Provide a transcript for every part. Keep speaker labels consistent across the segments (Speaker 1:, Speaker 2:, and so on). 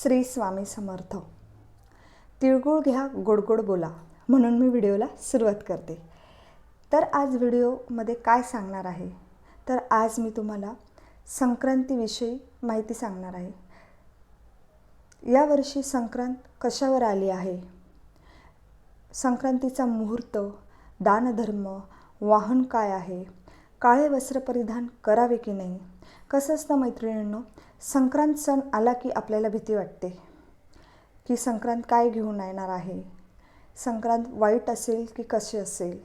Speaker 1: श्री स्वामी समर्थ. तिळगुळ घ्या गोडगोड बोला म्हणून मी व्हिडिओला सुरुवात करते. तर आज व्हिडिओमध्ये काय सांगणार आहे? तर आज मी तुम्हाला संक्रांतीविषयी माहिती सांगणार आहे. यावर्षी संक्रांत कशावर आली आहे? संक्रांतीचा मुहूर्त दानधर्म वाहन काय आहे? काळे वस्त्र परिधान करावे की नाही? कसं असतं मैत्रिणींनो? संक्रांत सण आला की आपल्याला भीती वाटते. की संक्रांत काय घेऊन येणार आहे? संक्रांत वाईट असेल की कशी असेल?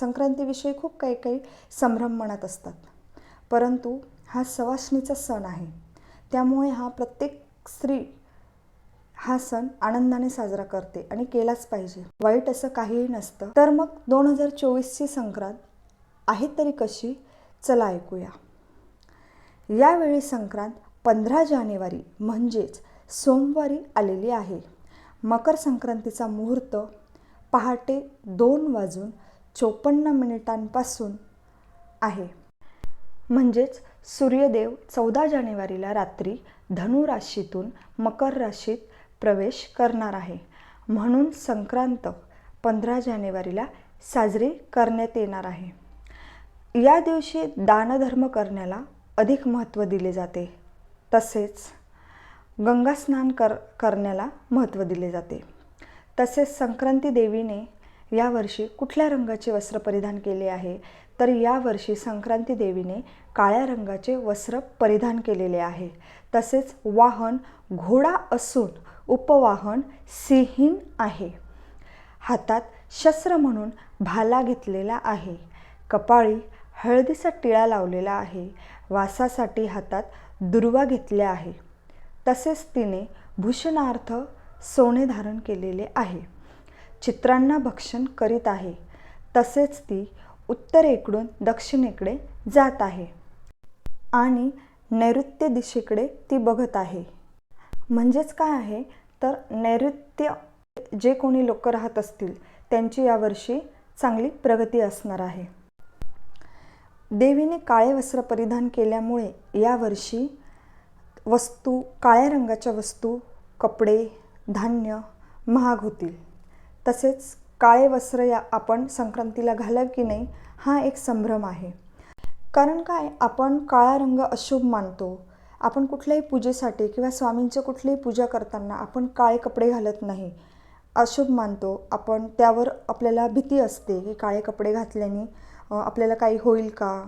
Speaker 1: संक्रांतीविषयी खूप काही काही संभ्रम मनात असतात. परंतु हा सवासणीचा सण आहे. त्यामुळे हा प्रत्येक स्त्री हा सण आनंदाने साजरा करते आणि केलाच पाहिजे. वाईट असं काहीही नसतं. तर मग दोन हजार चोवीसची संक्रांत आहेत तरी कशी? चला ऐकूया. यावेळी संक्रांत पंधरा जानेवारी म्हणजेच सोमवारी आलेली आहे. मकर संक्रांतीचा मुहूर्त पहाटे दोन वाजून चोपन्न मिनिटांपासून आहे. म्हणजेच सूर्यदेव चौदा जानेवारीला रात्री धनु राशीतून मकर राशीत प्रवेश करणार आहे. म्हणून संक्रांत पंधरा जानेवारीला साजरी करण्यात येणार आहे. या दिवशी दानधर्म करण्याला अधिक महत्त्व दिले जाते. तसेच गंगास्नान कर करण्याला महत्त्व दिले जाते. तसेच संक्रांती देवीने यावर्षी कुठल्या रंगाचे वस्त्र परिधान केले आहे? तर यावर्षी संक्रांती देवीने काळ्या रंगाचे वस्त्र परिधान केलेले आहे. तसेच वाहन घोडा असून उपवाहन सिंहीन आहे. हातात शस्त्र म्हणून भाला घेतलेला आहे. कपाळी हळदीचा टिळा लावलेला आहे. वासासाठी हातात दुर्वा घेतल्या आहे. तसेच तिने भूषणार्थ सोने धारण केलेले आहे. चित्रांना भक्षण करीत आहे. तसेच ती उत्तरेकडून दक्षिणेकडे जात आहे. आणि नैऋत्य दिशेकडे ती बघत आहे. म्हणजेच काय आहे? तर नैऋत्य जे कोणी लोक राहत असतील त्यांची यावर्षी चांगली प्रगती असणार आहे. देवीने काळे वस्त्र परिधान केल्यामुळे यावर्षी वस्तू काळ्या रंगाच्या वस्तू कपडे धान्य महाग होतील. तसेच काळे वस्त्र या आपण संक्रांतीला घालाव की नाही हा एक संभ्रम आहे. कारण काय? आपण काळा रंग अशुभ मानतो. आपण कुठल्याही पूजेसाठी किंवा स्वामींचं कुठलीही पूजा करताना आपण काळे कपडे घालत नाही. अशुभ मानतो. आपण त्यावर आपल्याला भीती असते की काळे कपडे घातल्याने आपल्याला काही होईल का?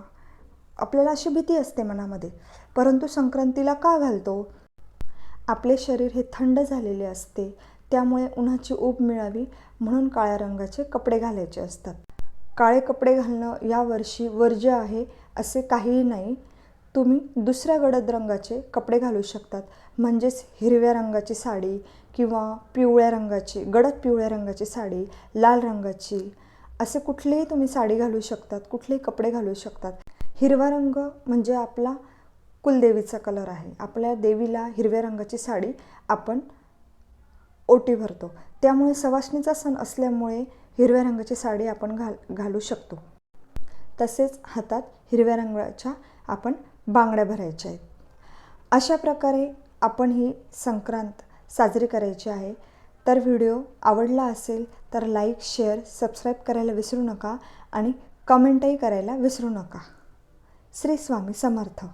Speaker 1: आपल्याला अशी भीती असते मनामध्ये. परंतु संक्रांतीला का घालतो? आपले शरीर हे थंड झालेले असते. त्यामुळे उन्हाची ऊब मिळावी म्हणून काळ्या रंगाचे कपडे घालायचे असतात. काळे कपडे घालणं यावर्षी वर्ज्य आहे असे काहीही नाही. तुम्ही दुसऱ्या गडद रंगाचे कपडे घालू शकतात. म्हणजेच हिरव्या रंगाची साडी किंवा पिवळ्या रंगाची गडद पिवळ्या रंगाची साडी लाल रंगाची असे कुठलेही तुम्ही साडी घालू शकतात कुठलेही कपडे घालू शकतात. हिरवा रंग म्हणजे आपला कुलदेवीचा कलर आहे. आपल्या देवीला हिरव्या रंगाची साडी आपण ओटी भरतो. त्यामुळे सवासणीचा सण असल्यामुळे हिरव्या रंगाची साडी आपण घाल घालू शकतो. तसेच हातात हिरव्या रंगाच्या आपण बांगड्या भरायच्या आहेत. अशा प्रकारे आपण ही संक्रांत साजरी करायची आहे. तर व्हिडिओ आवडला असेल तर लाईक शेअर सबस्क्राईब करायला विसरू नका आणि कमेंटही करायला विसरू नका. श्री स्वामी समर्थ.